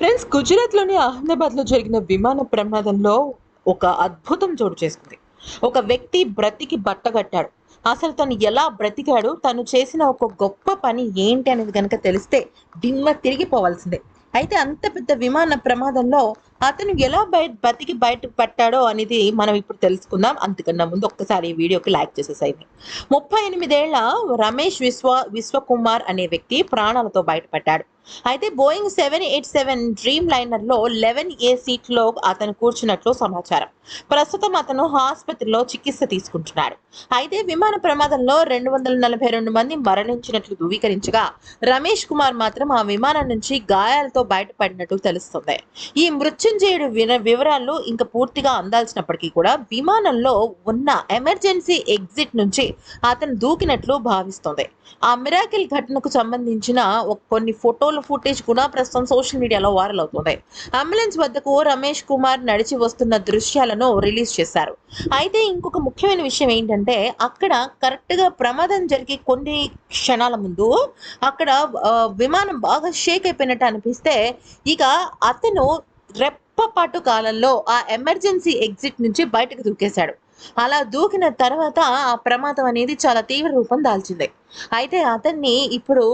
Friends గుజరాత్లోని అహ్మదాబాద్లో జరిగిన విమాన ప్రమాదంలో ఒక అద్భుతం చోటు చేసుకుంది. ఒక వ్యక్తి బ్రతికి బట్టగట్టాడు అసలు తను ఎలా బ్రతికాడు? తను చేసిన ఒక గొప్ప పని ఏంటి అనేది కనుక తెలిస్తే దిమ్మ తిరిగిపోవాల్సిందే. అయితే అంత పెద్ద విమాన ప్రమాదంలో అతను ఎలా బయట బతికి బయట పట్టాడో అనేది మనం ఇప్పుడు తెలుసుకుందాం. అంతకన్నా ముందు ఒక్కసారి ఈ వీడియోకి లైక్ చేసేసాయి. ముప్పై ఎనిమిదేళ్ళ రమేష్ విశ్వ విశ్వకుమార్ అనే వ్యక్తి ప్రాణాలతో బయటపడ్డాడు. అయితే Boeing seven eight seven dream లైనర్లో eleven A సీట్లో అతను కూర్చున్నట్లు సమాచారం. ప్రస్తుతం అతను ఆసుపత్రిలో చికిత్స తీసుకుంటున్నాడు. అయితే విమాన ప్రమాదంలో రెండు వందల నలభై రెండు మంది మరణించినట్లు ధృవీకరించగా రమేష్ కుమార్ మాత్రం ఆ విమానం నుంచి గాయాలతో బయటపడినట్లు తెలుస్తుంది. ఈ మృత్యుంజయుడు విన వివరాలు ఇంకా పూర్తిగా అందాల్సినప్పటికీ కూడా విమానంలో ఉన్న ఎమర్జెన్సీ ఎగ్జిట్ నుంచి అతను దూకినట్లు భావిస్తోంది. ఆ మిరాకిల్ ఘటనకు సంబంధించిన కొన్ని ఫోటో ఫోటోల ఫుటేజ్ కూడా ప్రస్తుతం సోషల్ మీడియాలో వైరల్ అవుతుంది అంబులెన్స్ వద్దకు రమేష్ కుమార్ నడిచి వస్తున్న దృశ్యాలను రిలీజ్ చేశారు. అయితే ఇంకొక ముఖ్యమైన విషయం ఏంటంటే అక్కడ కరెక్ట్గా ప్రమాదం జరిగి కొన్ని క్షణాల ముందు అక్కడ విమానం బాగా షేక్ అయిపోయినట్టు అనిపిస్తే ఇక అతను రెప్పపాటు కాలంలో ఆ ఎమర్జెన్సీ ఎగ్జిట్ నుంచి బయటకు దూకేశాడు. అలా దూకిన తర్వాత ఆ ప్రమాదం అనేది చాలా తీవ్ర రూపం దాల్చింది. అయితే అతన్ని ఇప్పుడు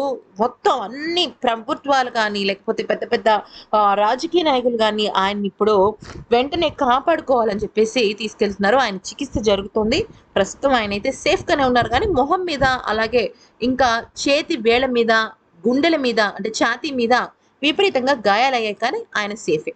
మొత్తం అన్ని ప్రభుత్వాలు కానీ లేకపోతే పెద్ద పెద్ద రాజకీయ నాయకులు కానీ ఆయన్ని ఇప్పుడు వెంటనే కాపాడుకోవాలని చెప్పేసి తీసుకెళ్తున్నారు. ఆయన చికిత్స జరుగుతుంది. ప్రస్తుతం ఆయన అయితే సేఫ్గానే ఉన్నారు. కానీ మొహం మీద అలాగే ఇంకా చేతి వేళ్ళ మీద గుండెల మీద అంటే ఛాతీ మీద విపరీతంగా గాయాలయ్యాయి. కానీ ఆయన సేఫే.